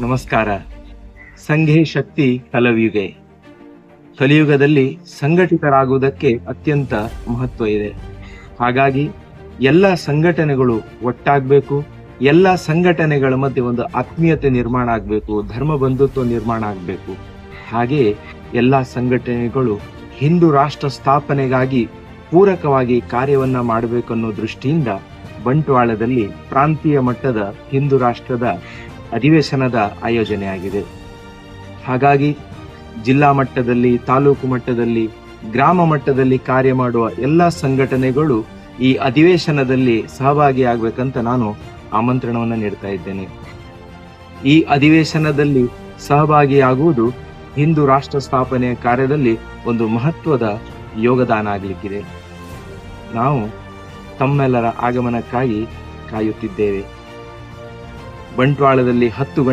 ನಮಸ್ಕಾರ. ಸಂಘೇ ಶಕ್ತಿ ಕಲಿಯುಗೆ. ಕಲಿಯುಗದಲ್ಲಿ ಸಂಘಟಿತರಾಗುವುದಕ್ಕೆ ಅತ್ಯಂತ ಮಹತ್ವ ಇದೆ. ಹಾಗಾಗಿ ಎಲ್ಲ ಸಂಘಟನೆಗಳು ಒಟ್ಟಾಗಬೇಕು, ಎಲ್ಲ ಸಂಘಟನೆಗಳ ಮಧ್ಯೆ ಒಂದು ಆತ್ಮೀಯತೆ ನಿರ್ಮಾಣ ಆಗಬೇಕು, ಧರ್ಮ ಬಂಧುತ್ವ ನಿರ್ಮಾಣ ಆಗಬೇಕು. ಹಾಗೆಯೇ ಎಲ್ಲ ಸಂಘಟನೆಗಳು ಹಿಂದೂ ರಾಷ್ಟ್ರ ಸ್ಥಾಪನೆಗಾಗಿ ಪೂರಕವಾಗಿ ಕಾರ್ಯವನ್ನ ಮಾಡಬೇಕನ್ನೋ ದೃಷ್ಟಿಯಿಂದ ಬಂಟ್ವಾಳದಲ್ಲಿ ಪ್ರಾಂತೀಯ ಮಟ್ಟದ ಹಿಂದೂ ರಾಷ್ಟ್ರದ ಅಧಿವೇಶನದ ಆಯೋಜನೆಯಾಗಿದೆ. ಹಾಗಾಗಿ ಜಿಲ್ಲಾ ಮಟ್ಟದಲ್ಲಿ, ತಾಲೂಕು ಮಟ್ಟದಲ್ಲಿ, ಗ್ರಾಮ ಮಟ್ಟದಲ್ಲಿ ಕಾರ್ಯ ಮಾಡುವ ಎಲ್ಲ ಸಂಘಟನೆಗಳು ಈ ಅಧಿವೇಶನದಲ್ಲಿ ಸಹಭಾಗಿಯಾಗಬೇಕಂತ ನಾನು ಆಮಂತ್ರಣವನ್ನು ನೀಡ್ತಾ ಇದ್ದೇನೆ. ಈ ಅಧಿವೇಶನದಲ್ಲಿ ಸಹಭಾಗಿಯಾಗುವುದು ಹಿಂದೂ ರಾಷ್ಟ್ರ ಸ್ಥಾಪನೆಯ ಕಾರ್ಯದಲ್ಲಿ ಒಂದು ಮಹತ್ವದ ಯೋಗದಾನ ಆಗಲಿಕ್ಕಿದೆ. ನಾವು ತಮ್ಮೆಲ್ಲರ ಆಗಮನಕ್ಕಾಗಿ ಕಾಯುತ್ತಿದ್ದೇವೆ. ಬಂಟ್ವಾಳದಲ್ಲಿ ಹತ್ತು ಗಂಟೆ